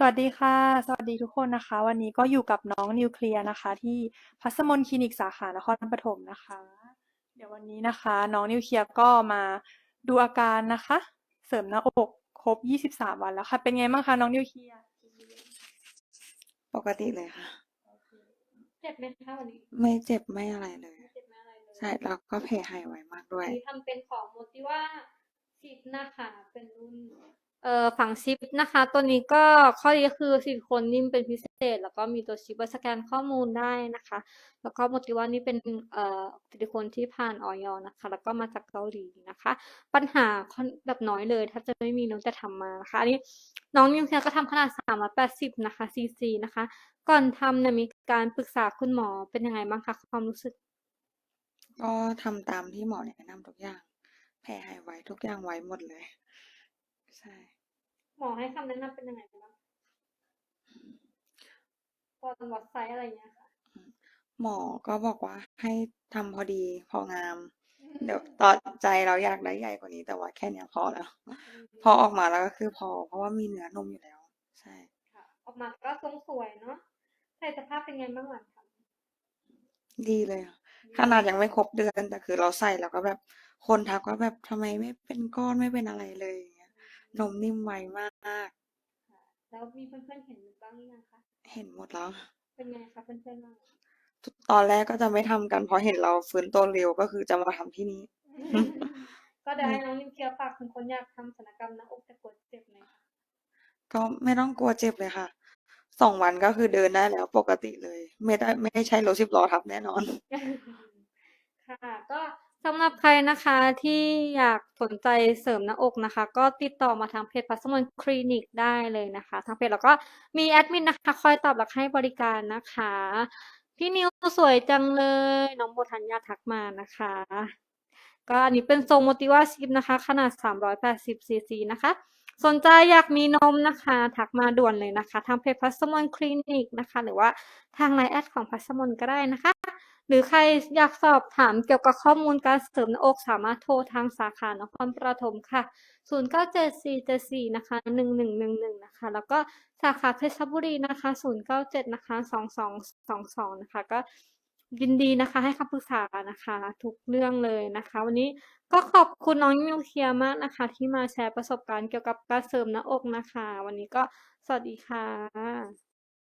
สวัสดีค่ะ สวัสดีทุกคนนะคะ วันนี้ก็อยู่กับน้องนิวเคลียร์นะคะ ที่พัสมนคลินิกสาขานครปฐมนะคะ เดี๋ยววันนี้นะคะ น้องนิวเคลียร์ก็มาดูอาการนะคะ เสริมหน้าอกครบ 23 วันแล้วค่ะ เป็นไงบ้างคะน้องนิวเคลียร์ปกติเลยค่ะ เจ็บไหมคะวันนี้ไม่เจ็บไม่อะไรเลย ไม่เจ็บไม่อะไรเลยใช่แล้วก็แผลหายไวมากด้วยอันนี้ทำเป็นของโมติว่าซิปนะคะ เป็นรุ่น เอ่อฝั่งชิปนะคะ ตัวนี้ก็ข้อดีก็คือซิลิโคนนิ่มเป็นพิเศษ แล้วก็มีตัวชิปไว้สแกนข้อมูลได้นะคะ แล้วก็โมติว่านี่เป็นเอ่อซิลิโคนที่ผ่านออยนะคะ แล้วก็มาจากเกาหลีนะคะ ปัญหาแบบน้อยเลยแทบจะไม่มีน้องจะทำมานะคะอันนี้น้องนิวเคลียร์ก็ทำขนาด 380 นะคะซีซีนะคะ ก่อนทำเนี่ยมีการปรึกษาคุณหมอเป็นยังไงบ้างคะความรู้สึก ก็ทำตามที่หมอแนะนำทุกอย่างแผลหายไวทุกอย่างไวหมดเลย ใช่ หมอให้คำแนะนำเป็นยังไงบ้างตอนวัดไซส์อะไรเงี้ยค่ะหมอก็บอกว่าให้ทำพอดีพองาม เดี๋ยวตอนใจเราอยากได้ใหญ่กว่านี้ แต่ว่าแค่เนี้ยพอแล้ว พอออกมาแล้วก็คือพอ เพราะว่ามีเนื้อนมอยู่แล้ว ใช่ ค่ะ ออกมาก็ทรงสวยเนาะใส่สภาพเป็นไงบ้างหลังทดีเลยค่ะำขนาดยังไม่ครบเดือนแต่คือเราใส่แล้วก็แบบคนทักว่าแบบทำไมไม่เป็นก้อนไม่เป็นอะไรเลยอย่างเงี้ย นมนิ่มไวมากค่ะแล้วมีเพื่อนๆเห็นบ้างหรือยังคะ เห็นหมดแล้ว เป็นไงคะเพื่อนๆบ้างตอนแรกก็จะไม่ทำกันเพราะเห็นเราฟื้นตัวเร็วก็คือจะมาทำที่นี้ก็เดี๋ยวให้น้องนิวเคลียร์ฝากถึงคนอยากทำศัลยกรรมหน้าอกแต่กดเจ็บหน่อยค่ะก็ไม่ต้องกลัวเจ็บเลยค่ะ สองวันก็คือเดินได้แล้วปกติเลย ไม่ได้ไม่ได้ใช้รถสิบล้อทับแน่นอน ค่ะ ก็ สำหรับใครนะคะที่อยากสนใจเสริมหน้าอกนะคะ ก็ติดต่อมาทางเพจพัสมนคลินิกได้เลยนะคะ ทางเพจแล้วก็มีแอดมินนะคะคอยตอบและให้บริการนะคะ พี่นิวสวยจังเลย น้องโบทัญญาทักมานะคะ ก็อันนี้เป็นทรงโมติว่าชิปนะคะ ขนาด 380ซีซีนะคะ สนใจอยากมีนมนะคะ ทักมาด่วนเลยนะคะ ทางเพจพัสมนคลินิกนะคะ หรือว่าทางไลน์แอดของพัสมนก็ได้นะคะ หรือใครอยากสอบถามเกี่ยวกับข้อมูลการเสริมหน้าอกสามารถโทรทางสาขานครปฐมค่ะ 097474นะคะ1111 นะคะ แล้วก็สาขาเพชรบุรีนะคะ 097นะคะ2222 นะคะ ก็ยินดีนะคะ ให้คำปรึกษานะคะ ทุกเรื่องเลยนะคะ วันนี้ก็ขอบคุณน้องนิวเคลียร์มากนะคะ ที่มาแชร์ประสบการณ์เกี่ยวกับการเสริมหน้าอกนะคะ วันนี้ก็สวัสดีค่ะ